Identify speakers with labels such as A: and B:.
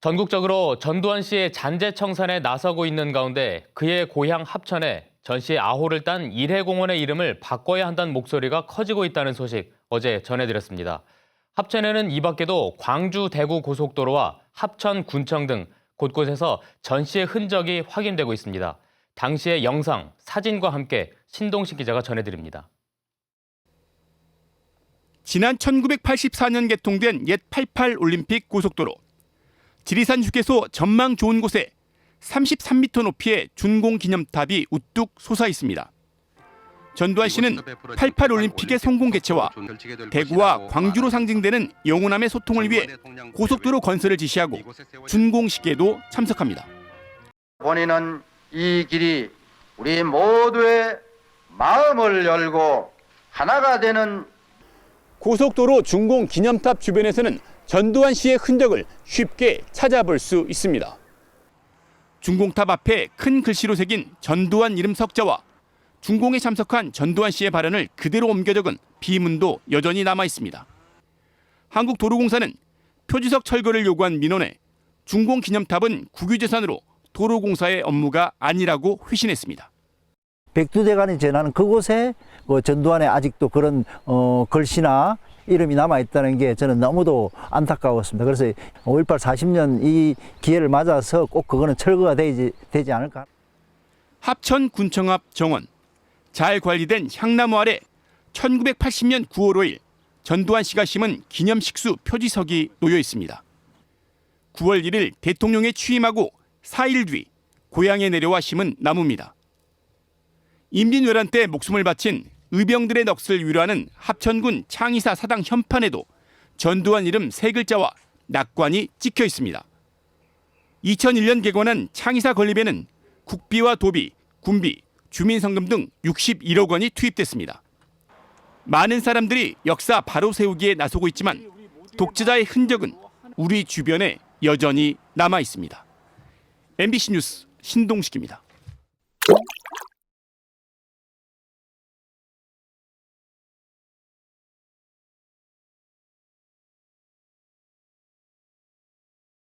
A: 전국적으로 전두환 씨의 잔재 청산에 나서고 있는 가운데 그의 고향 합천에 전 씨의 아호를 딴 일해공원의 이름을 바꿔야 한다는 목소리가 커지고 있다는 소식 어제 전해드렸습니다. 합천에는 이 밖에도 광주 대구 고속도로와 합천 군청 등 곳곳에서 전 씨의 흔적이 확인되고 있습니다. 당시의 영상, 사진과 함께 신동식 기자가 전해드립니다.
B: 지난 1984년 개통된 옛 88 올림픽 고속도로. 지리산 휴게소 전망 좋은 곳에 33m 높이의 준공 기념탑이 우뚝 솟아 있습니다. 전두환 씨는 88 올림픽의 성공 개최와 대구와 광주로 상징되는 영호남의 소통을 위해 고속도로 건설을 지시하고 준공식에도 참석합니다.
C: 본인은 이 길이 우리 모두의 마음을 열고 하나가 되는
B: 고속도로 준공 기념탑 주변에서는 전두환 씨의 흔적을 쉽게 찾아볼 수 있습니다. 준공탑 앞에 큰 글씨로 새긴 전두환 이름 석자와 준공에 참석한 전두환 씨의 발언을 그대로 옮겨 적은 비문도 여전히 남아 있습니다. 한국도로공사는 표지석 철거를 요구한 민원에 준공 기념탑은 국유재산으로 도로공사의 업무가 아니라고 회신했습니다.
D: 백두대간이 지나는 그곳에 그 전두환의 아직도 그런 어, 글씨나 이름이 남아 있다는 게 저는 너무도 안타까웠습니다. 그래서 5.18 40년 이 기회를 맞아서 꼭 그거는 철거가 되지, 되지 않을까.
B: 합천 군청 앞 정원 잘 관리된 향나무 아래 1980년 9월 5일 전두환 씨가 심은 기념식수 표지석이 놓여 있습니다. 9월 1일 대통령에 취임하고 4일 뒤 고향에 내려와 심은 나무입니다. 임진왜란 때 목숨을 바친 의병들의 넋을 위로하는 합천군 창의사 사당 현판에도 전두환 이름 세 글자와 낙관이 찍혀 있습니다. 2001년 개관한 창의사 건립에는 국비와 도비, 군비, 주민성금 등 61억 원이 투입됐습니다. 많은 사람들이 역사 바로 세우기에 나서고 있지만 독재자의 흔적은 우리 주변에 여전히 남아 있습니다. MBC 뉴스 신동식입니다.